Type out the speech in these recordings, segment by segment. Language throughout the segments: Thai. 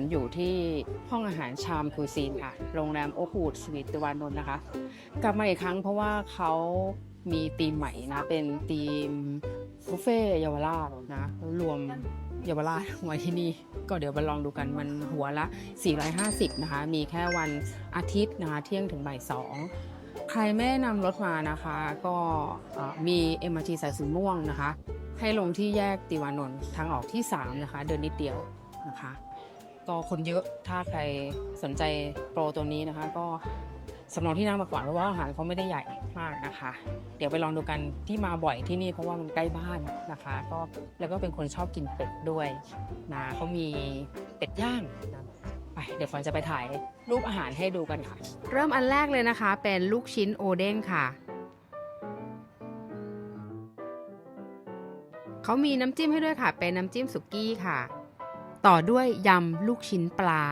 นอยู่ที่ห้องอาหารชามคูซีนค่ะ โรงแรมโอคูดสวีทตวันนท์นะคะ กลับมาอีกครั้งเพราะว่าเขามีธีมใหม่นะ เป็นธีมบุฟเฟ่ต์เยาวราชนะรวมเยาวราชไว้ที่นี่ก็เดี๋ยวมาลองดูกันมันหัวละ 450 นะคะ มีแค่วันอาทิตย์นะคะเที่ยงถึงบ่ายสองใครไม่นำรถมานะคะ ก็เอ่อมี MRT สายสีม่วงนะคะ ให้ลงที่แยกติวานนท์ทางออกที่ 3 นะคะ เดินนิดเดียวนะคะ ก็คนเยอะถ้าใครสนใจโปรตัวนี้นะคะ ก็สำรองที่นั่งมาก่อนเพราะว่าอาหารเขาไม่ได้ใหญ่มากนะคะ เดี๋ยวไปลองดูกันที่มาบ่อยที่นี่เพราะว่ามันใกล้บ้านนะคะ ก็แล้วก็เป็นคนชอบกินเป็ดด้วยนะเขามีเป็ดย่างนะไปเดี๋ยวฟอนจะไปถ่ายรูปอาหารให้ดูกันค่ะ เริ่มอันแรกเลยนะคะ เป็นลูกชิ้นโอเด้งค่ะเขามีน้ำจิ้มให้ด้วยค่ะ เป็นน้ำจิ้มสุกี้ค่ะ ต่อด้วยยำลูกชิ้นปลา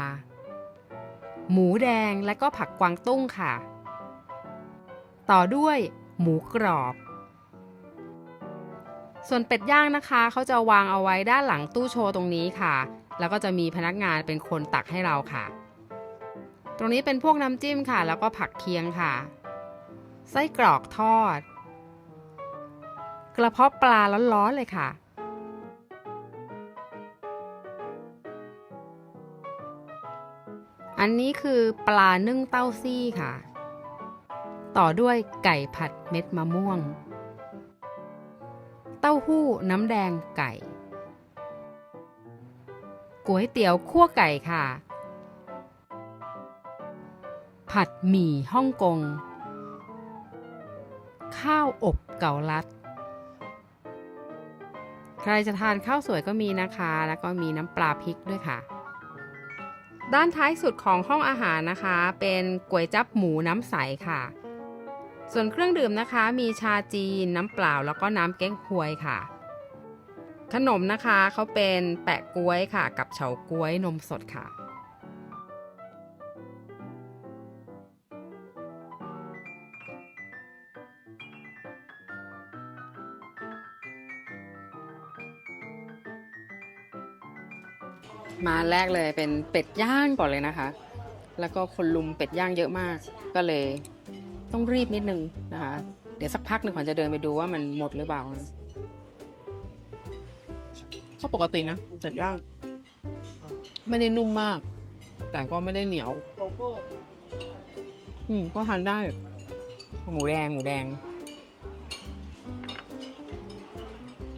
หมูแดงและก็ผักกวางตุ้งค่ะ ต่อด้วยหมูกรอบ ส่วนเป็ดย่างนะคะเขาจะวางเอาไว้ด้านหลังตู้โชว์ตรงนี้ค่ะ แล้วก็จะมีพนักงานเป็นคนตักให้เราค่ะ ตรงนี้เป็นพวกน้ำจิ้มค่ะ แล้วก็ผักเคียงค่ะ ไส้กรอกทอด กระเพาะปลาร้อนๆเลยค่ะ อันนี้คือปลานึ่งเต้าซี่ค่ะ ต่อด้วยไก่ผัดเม็ดมะม่วง เต้าหู้น้ำแดงไก่ก๋วยเตี๋ยวคั่วไก่ค่ะ ผัดหมี่ฮ่องกง ข้าวอบเก่าลัด ใครจะทานข้าวสวยก็มีนะคะ แล้วก็มีน้ำปลาพริกด้วยค่ะ ด้านท้ายสุดของห้องอาหารนะคะ เป็นก๋วยจับหมูน้ำใสค่ะ ส่วนเครื่องดื่มนะคะ มีชาจีน น้ำเปล่า แล้วก็น้ำแก้งฮวยค่ะ ขนมนะคะเขาเป็นแปะกล้วยค่ะ กับเฉาก๊วยนมสดค่ะ มาแรกเลยเป็นเป็ดย่างก่อนเลยนะคะ แล้วก็คนลุมเป็ดย่างเยอะมาก ก็เลยต้องรีบนิดนึงนะคะ เดี๋ยวสักพักหนึ่งขวัญจะเดินไปดูว่ามันหมดหรือเปล่าก็ปกตินะเป็ดย่าง ไม่ได้นุ่มมาก แต่ก็ไม่ได้เหนียว อืมก็ทานได้ หมูแดงหมูแดง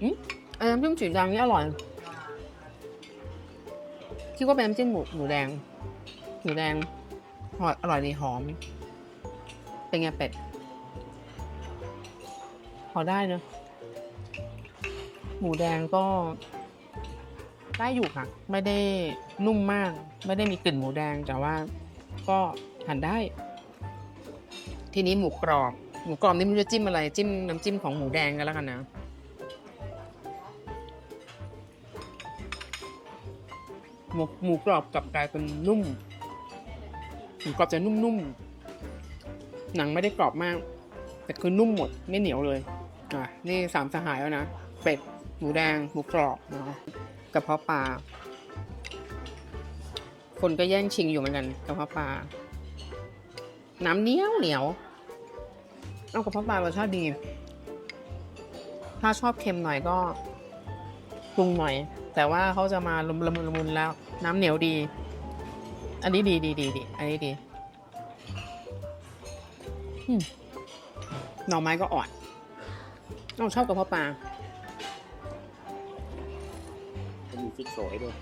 อืมไอ้น้ำจิ้มสีแดงนี่อร่อย คิดว่าเป็นน้ำจิ้มหมูหมูแดง หมูแดงอร่อยอร่อยดีหอม เป็นไงเป็ดพอได้เนอะหมูแดงก็ ได้อยู่ค่ะ ไม่ได้นุ่มมาก ไม่ได้มีกลิ่นหมูแดงแต่ว่าก็ทานได้ ทีนี้หมูกรอบ หมูกรอบนี่ไม่รู้จะจิ้มอะไร จิ้มน้ำจิ้มของหมูแดงกันแล้วกันนะ มูหมูกรอบกลับกลายเป็นนุ่มหมูกรอบจะนุ่มๆ หนังไม่ได้กรอบมาก แต่คือนุ่มหมดไม่เหนียวเลยอะนี่สามสหายแล้วนะ เป็ด หมูแดง หมูกรอบเนาะกระเพาะปลา คนก็แย่งชิงอยู่เหมือนกันกระเพาะปลา น้ำเหนียวเหนียว เอากระเพาะปลารสชาติดี ถ้าชอบเค็มหน่อยก็ปรุงหน่อย แต่ว่าเขาจะมาละมุนละมุนละมุนแล้ว น้ำเหนียวดี อันนี้ดีดีดีดีอันนี้ดีอืมหน่อไม้ก็อ่อนเราชอบกระเพาะปลามีฟิกโซให้ด้วย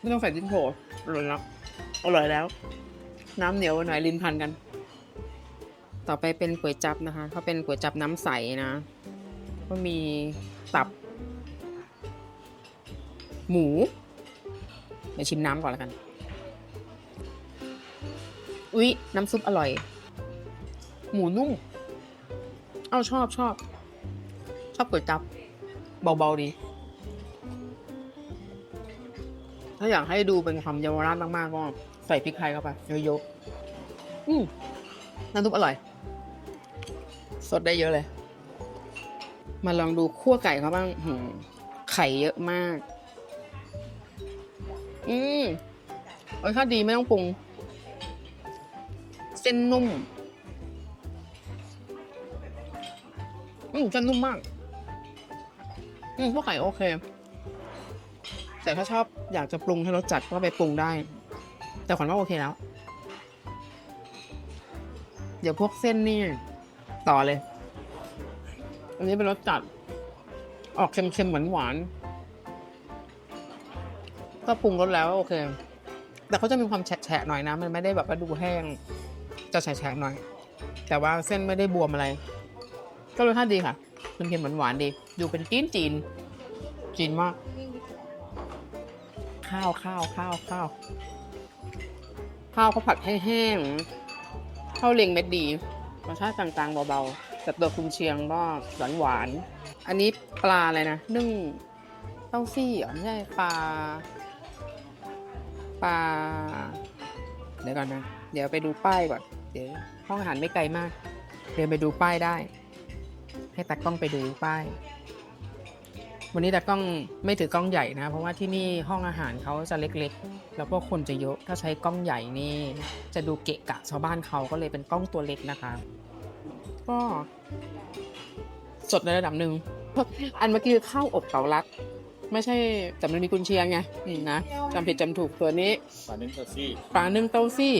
ไม่ต้องใส่ดิ้นโผอร่อยแล้วอร่อยแล้ว น้ำเหนียวหน่อยลิ้นพันกัน ต่อไปเป็นก๋วยจับนะคะเขาเป็นก๋วยจับน้ำใสนะ ก็มีตับ หมู เดี๋ยวชิมน้ำก่อนแล้วกัน อุ๊ย น้ำซุปอร่อย หมูนุ่ม เอาชอบชอบ ชอบก๋วยจับ เบาๆดี ถ้าอยากให้ดูเป็นความเยาวราชมากๆก็ใส่พริกไทยเข้าไปเยอะๆอืมน้ำซุปอร่อย สดได้เยอะเลย มาลองดูคั่วไก่เขาบ้างไข่เยอะมาก อืมรสชาติดีไม่ต้องปรุง เส้นนุ่ม อืมเส้นนุ่มมาก อืมพวกไข่โอเค แต่ถ้าชอบอยากจะปรุงให้รสจัดก็ไปปรุงได้ แต่ขวัญว่าโอเคแล้ว เดี๋ยวพวกเส้นนี่ ต่อเลย อันนี้เป็นรสจัด ออกเค็มๆหวานๆ ก็ปรุงรสแล้วโอเค แต่เขาจะมีความแฉะๆหน่อยนะ มันไม่ได้แบบว่าดูแห้ง จะแฉะๆหน่อย แต่ว่าเส้นไม่ได้บวมอะไร ก็รสชาติดีค่ะเค็มๆหวานๆดี ดูเป็นจีนจีนๆจีนมาก ข้าวข้าวข้าวข้าวข้าวเขาผัดให้แห้งข้าวเรียงเม็ดดีรสชาติกลางๆเบาๆแต่ตัวคุณเชียงก็หวานหวาน อันนี้ปลาอะไรนะ นึ่งเต้าซี่เหรอไม่ใช่ปลา ปลาเดี๋ยวก่อนนะ เดี๋ยวไปดูป้ายก่อน เดี๋ยวห้องอาหารไม่ไกลมาก เดินไปดูป้ายได้ ให้ตากล้องไปดูป้าย วันนี้ตากล้องไม่ถือกล้องใหญ่นะ เพราะว่าที่นี่ห้องอาหารเขาจะเล็กๆ แล้วก็คนจะเยอะ ถ้าใช้กล้องใหญ่นี่ จะดูเกะกะชาวบ้านเขาก็เลยเป็นกล้องตัวเล็กนะคะ ก็สดในระดับหนึ่งอันเมื่อกี้ข้าวอบเกาลัด ไม่ใช่แต่มันมีกุนเชียงไงนี่นะจำผิดจำถูกตัวนี้ปลาเน้นเตอซี่ปลานึ่งเต้าซี่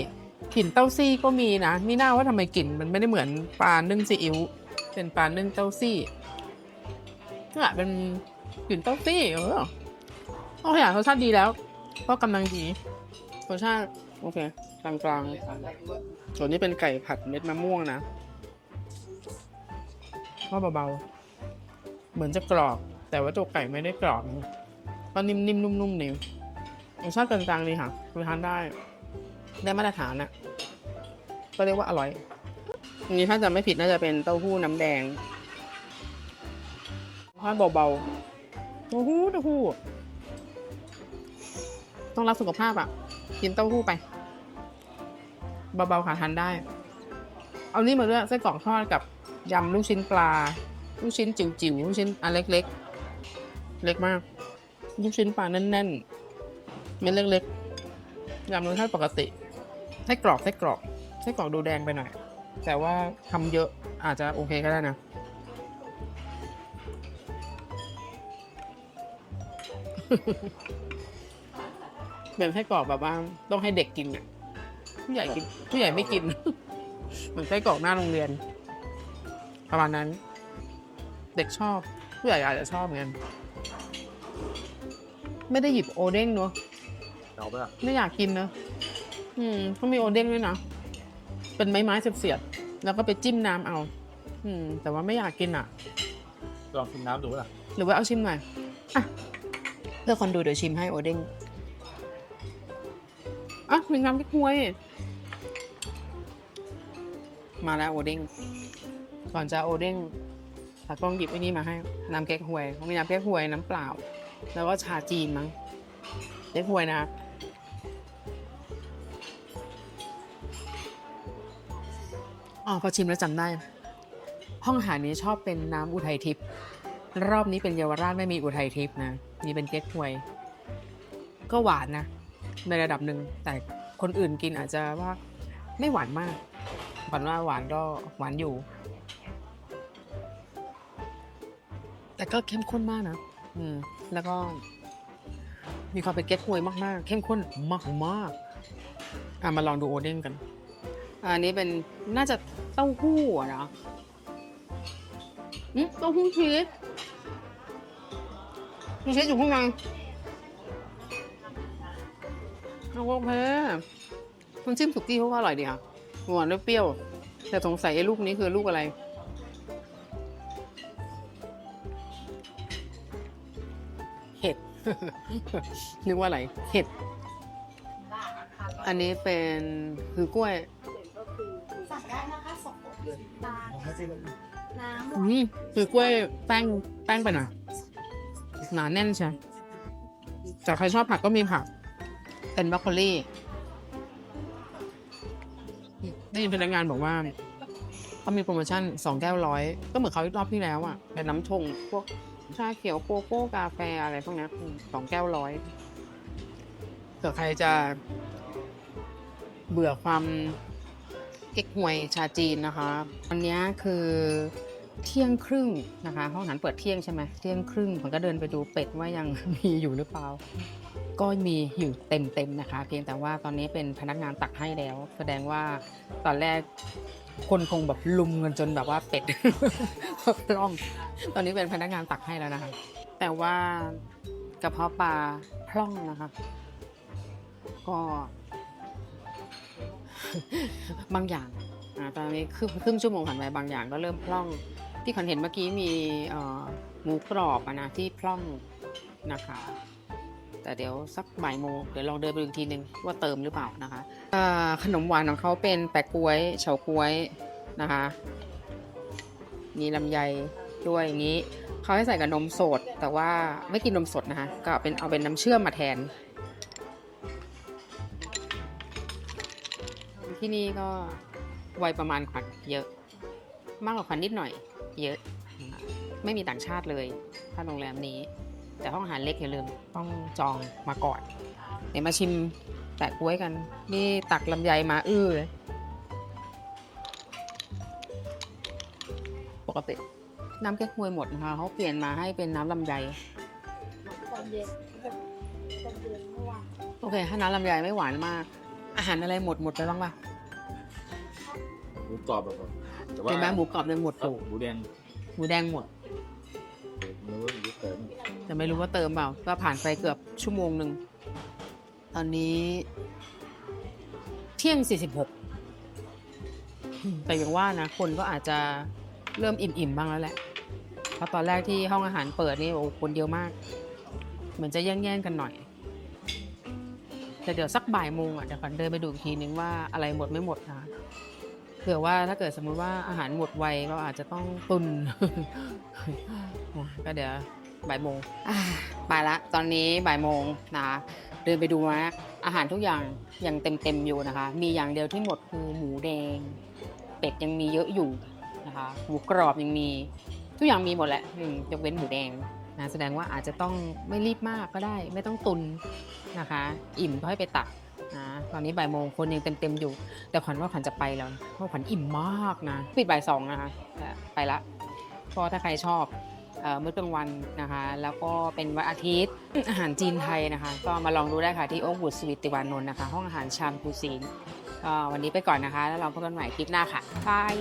กลิ่นเต้าซี่ก็มีนะนี่น่าว่าทำไมกลิ่นมันไม่ได้เหมือนปลานึ่งซีอิ๊วเป็นปลานึ่งเต้าซี่นี่แหละเป็นกลิ่นเต้าซี่เออโอเคอะรสชาติดีแล้ว ก็กำลังดีรสชาติโอเคกลางกลางๆส่วนนี้เป็นไก่ผัดเม็ดมะม่วงนะก็เบาๆ เหมือนจะกรอบ แต่ว่าตัวไก่ไม่ได้กรอบก็นิ่มๆนุ่มๆนิ่มรสชาติกลางๆดีค่ะคือทานได้ ได้มาตรฐานอะก็เรียกว่าอร่อยอันนี้ถ้าจะไม่ผิดน่าจะเป็นเต้าหู้น้ำแดงทอดเบาๆเต้าหู้เต้าหู้ต้องรักสุขภาพอะกินเต้าหู้ไปเบาๆค่ะทานได้ เอานี่มาด้วยไส้กรอกทอดกับยำลูกชิ้นปลา ลูกชิ้นจิ๋วๆ ลูกชิ้นอันเล็ก ๆ เล็กมากลูกชิ้นปลาแน่นๆ เม็ดเล็กๆยำรสชาติปกติไส้กรอกไส้กรอกไส้กรอกดูแดงไปหน่อย แต่ว่าทำเยอะอาจจะโอเคก็ได้นะ เป็นไส้กรอกแบบว่าต้องให้เด็กกินอะผู้ใหญ่กินผู้ใหญ่ไม่กิน เหมือนไส้กรอกหน้าโรงเรียน ประมาณนั้น เด็กชอบ ผู้ใหญ่อาจจะชอบเหมือนกัน ไม่ได้หยิบโอเด้งเนอะเอาไปละไม่อยากกินเนอะอืมต้องมีโอเด้งด้วยนะ เป็นไม้ไม้ๆเสียบๆแล้วก็ไปจิ้มน้ำเอา อืม แต่ว่าไม่อยากกินอะ ลองชิมน้ำดูล่ะหรือว่าเอาชิมหน่อยอะเพื่อคนดูเดี๋ยวชิมให้โอเด้งอะมีน้ำพริกฮวย มาแล้วโอเด้งก่อนจะโอเด้งตากล้องหยิบไอ้นี่มาให้ น้ำเก๊กฮวยเขามีน้ำเก๊กฮวยน้ำเปล่า แล้วก็ชาจีนมั้งเก๊กฮวยนะครับอ๋อพอชิมแล้วจำได้ ห้องอาหารนี้ชอบเป็นน้ำอุทัยทิพย์รอบนี้เป็นเยาวราชไม่มีอุทัยทิพย์นะนี่เป็นเก๊กฮวย ก็หวานนะ ในระดับหนึ่งแต่คนอื่นกินอาจจะว่าไม่หวานมากหวานว่าหวานก็หวานอยู่ แต่ก็เข้มข้นมากนะ อืม แล้วก็ มีความเป็นเก๊กฮวยมากๆ เข้มข้นมากๆอะมาลองดูโอเด้งกัน อันนี้เป็นน่าจะเต้าหู้อะนะอืมเต้าหู้ชีสมีชีสอยู่ข้างในเอาโอเคคุณจิ้มสุกี้เขาก็อร่อยดีค่ะหวานด้วยเปรี้ยว แต่สงสัยไอ้ลูกนี้คือลูกอะไร นึกว่าอะไร เห็ด อันนี้เป็นคือกล้วยสั่งได้นะคะสองตาน้ำอืมคือกล้วยแป้งแป้งไปหน่อยหนาแน่นใช่แต่ใครชอบผักก็มีผัก เป็นบรอกโคลี่ ได้ยินพนักงานบอกว่าเขามีโปรโมชั่นสองแก้วร้อยก็เหมือนเขารอบที่แล้วอะเป็นน้ำชงพวก ชาเขียวโกโก้กาแฟอะไรพวกนี้สองแก้วร้อยเผื่อใครจะเบื่อความเก๊กฮวยชาจีนนะคะวันนี้คือเที่ยงครึ่งนะคะ ห้องอาหารเปิดเที่ยงใช่ไหมเที่ยงครึ่งผมก็เดินไปดูเป็ดว่ายังมีอยู่หรือเปล่า ก็มีอยู่เต็มๆนะคะ เพียงแต่ว่าตอนนี้เป็นพนักงานตักให้แล้ว แสดงว่าตอนแรก คนคงแบบลุมกันจนแบบว่าเป็ดปล้อง ตอนนี้เป็นพนักงานตักให้แล้วนะคะ แต่ว่ากระเพาะปลาพร่องนะคะ ก็ บางอย่างอตอนนี้ครึ่งครึ่งชั่วโมงผ่านไปบางอย่างก็เริ่มพร่อง ที่ขวัญเห็นเมื่อกี้มีหมูกรอบนะที่พร่องนะคะ แต่เดี๋ยวสักบ่ายโมงเดี๋ยวลองเดินไปดูอีกทีนึงว่าเติมหรือเปล่านะคะขนมหวานของเขาเป็นแปะกล้วยเฉาก๊วยนะคะ มีลำไยด้วยอย่างนี้เขาให้ใส่กับนมสด แต่ว่าไม่กินนมสดนะคะ ก็เป็นเอาเป็นน้ำเชื่อมมาแทน ที่นี่ก็วัยประมาณขวัญเยอะ มากกว่าขวัญนิดหน่อย เยอะนะคะไม่มีต่างชาติเลย ถ้าโรงแรมนี้ แต่ห้องอาหารเล็กอย่าลืมต้องจองมาก่อน เดี๋ยวมาชิมแตะกล้วยกัน นี่ตักลำไยมาอื้อเลยปกติน้ำแก้ควยหมดนะคะเขาเปลี่ยนมาให้เป็นน้ำลำไยตอนเย็นแบบตอนเย็นเมื่อวานโอเค ถ้าน้ำลำไยไม่หวานมาก อาหารอะไรหมดหมดไปบ้างปะหมูกรอบแบบว่าแต่ว่าเป็นแม่หมูกรอบเลยหมดครัถูบหมูแดงหมูแดงหมดเนื้อหมูเติม แต่ไม่รู้ว่าเติมเปล่า ก็ผ่านไปเกือบชั่วโมงหนึ่ง ตอนนี้ เที่ยง46อืมแต่อย่างว่านะ คนก็อาจจะเริ่มอิ่มๆบ้างแล้วแหละ เพราะตอนแรกที่ห้องอาหารเปิดนี่โอ้คนเยอะมาก เหมือนจะแย่งๆกันหน่อย แต่เดี๋ยวสักบ่ายโมงอะเดี๋ยวขวัญเดินไปดูอีกทีนึงว่าอะไรหมดไม่หมดนะเผื่อว่าถ้าเกิดสมมุติว่าอาหารหมดไวก็อาจจะต้องตุนก็เดี๋ยว บ่ายโมงอ่าไปละ ตอนนี้บ่ายโมงนะคะเดินไปดูนะอาหารทุกอย่างยังเต็มเต็มๆอยู่นะคะ มีอย่างเดียวที่หมดคือหมูแดง เป็ดยังมีเยอะอยู่นะคะหมูกรอบยังมี ทุกอย่างมีหมดแหละอืมยกเว้นหมูแดงนะแสดงว่าอาจจะต้องไม่รีบมากก็ได้ ไม่ต้องตุนนะคะ อิ่มก็ให้ไปตักนะตอนนี้บ่ายโมงคนยังเต็มเต็มๆอยู่ แต่ขวัญว่าขวัญจะไปแล้วนะเพราะขวัญอิ่มมากนะปิดบ่ายสองนะคะแต่ไปละก็ถ้าใครชอบเอ่อ มื้อกลางวันนะคะ แล้วก็เป็นวันอาทิตย์อาหารจีนไทยนะคะ ก็มาลองดูได้ค่ะที่โอ๊กบุตรสวิตติวานนท์นะคะ ห้องอาหารชามคูซีนวันนี้ไปก่อนนะคะ แล้วเราพบกันใหม่คลิปหน้าค่ะบาย